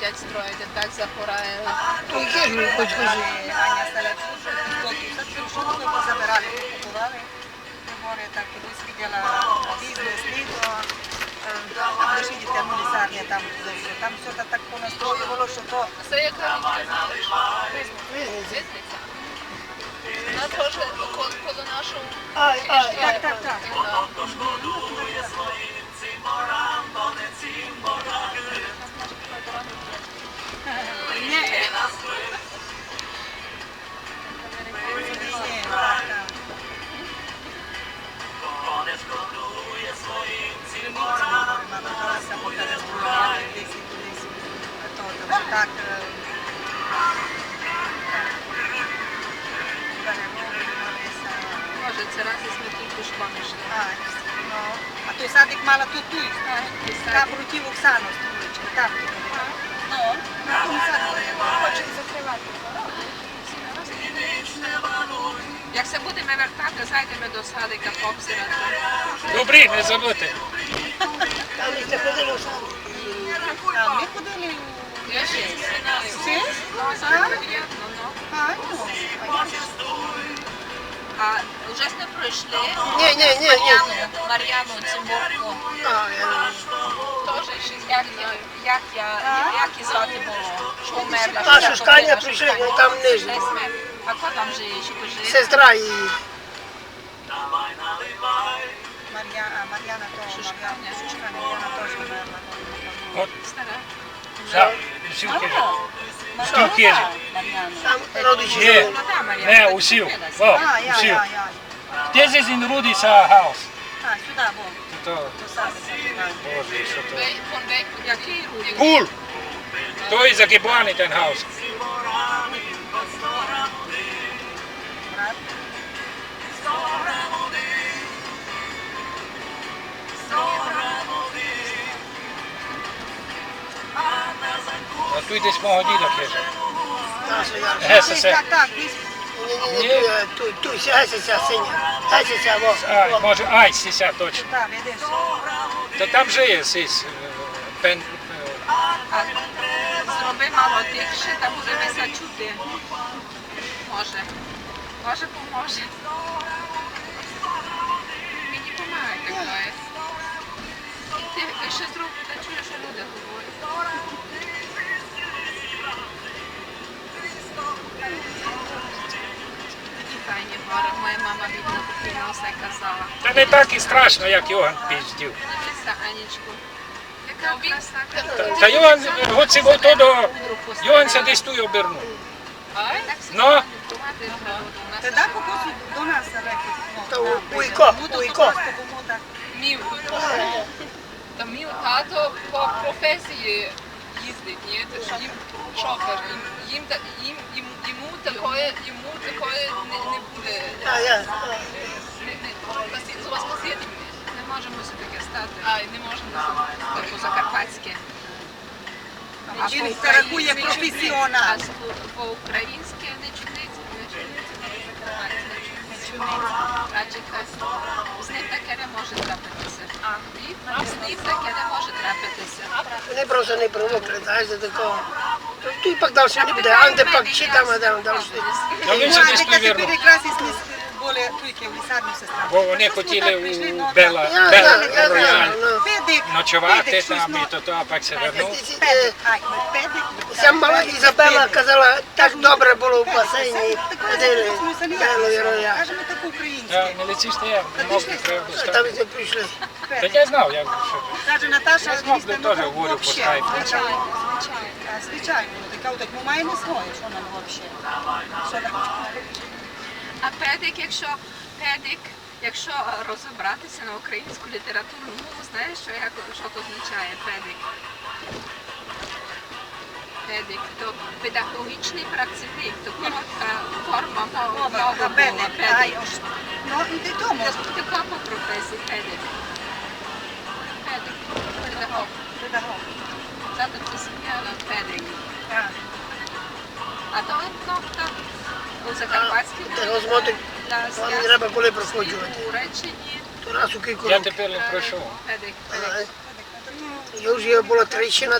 так. Ну, хоч. Аня тут позабирали, купували. Говорю, так, колись виділа бізнес, літо. Там ж видите, там, там все так понастроювало, що то Це яка? Визниця. Вона теж коло, нашого. Так, так, так. Так, Може, це раз із ми тільки школи йшли. а той садик мала тут тут. Садик. проти Оксану там. Як се будемо вертати, зайдемо до садика пообзирати. Добрі, не забудьте. Ми ходили. А. Вже не пройшли Ні, ні, ні, ні. Мар'яну, Мар'яну Цимборку. Як, як я, як і звати було, що вмерла. А, що з Каня прийшли, вони там. Десь А хто там пожиє? Сестра її. Мар'я, Мар'яна Шушканя. Теж вмерла. От, Стара. Мар'яна. Там родичі. Ні. Мар'яна. Не, усів. О, усів. This is in Rudy's uh, house. А, сюди, бо, То, до садика. туди. Боже, що то. Вей- Вон вейк, який руді? Пул! То is a Gibani, ten house. Брат. А тут десь мого діда каже. Наша я. Геса се. Так, так, десь. Ні, ні, ні, е, тут, тут, геситься синя. Геситься, во. А, во. може, ай, сіся точно. Так, видиш. То там же є сісь. Пен, А зроби мало тихше, та буде веса чути. Може. Може поможе. Мені помагає так. Ти ще зроби, Такі файні гори. Моя мама бідна покійна все казала. та не так і страшно, як Йоган піздів. Дивися, Яка краса. Та, та Йоган, оці то до... Йоган ся десь тут обернув. Ну? Ти дай покусу до нас, Алеко. Уйко, уйко. Мів. Та мій тато по професії їздить, ні? Тож їм шофер. Їм, їм, їм, їм, йому такої не, не буде. А, я. Не, не, вас посіяти не можемо собі таке стати. А, не можемо таке закарпатське. Він по-українськи рахує не професіонал. А по-українськи не чудиться, не чудиться, не хтось з ним таке не може трапитися. А, з ним таке не може трапитися. Вони просто не привикли, знаєш, до такого. Ну. Ну. Бо вони хотіли у Бела, Я Бела знаю, я Рояль знаю, ну. Педик, ночувати там ну, і то, то, а пак се вернув. Педик, ай, педик. Ця мала Ізабела казала, так добре було в басейні, ходили, Бело і Роя. Кажемо таку українську. Я не летиш, то я не мог би треба А пускати. там все прийшли. Та я знав, як. Каже Наташа, Я змог би теж ну, говорю по скайпу. Звичайно, Звичайно, така от ми маємо своє, що нам взагалі. А педик, якщо педик, якщо е, розібратися на українську літературну мову, знаєш, що, як, що означає педик? Педик то педагогічний працівник, то коротка форма мови Мова, педик. Педик. Ну, і ти тому. Така по професії. Педик, Це сім'я педик. А, то ну, так, у Закарпатській Та розмотик, не треба коли проходжувати. у реченні То раз у кілька Я тепер не пройшов. педик. Я вже була тричі на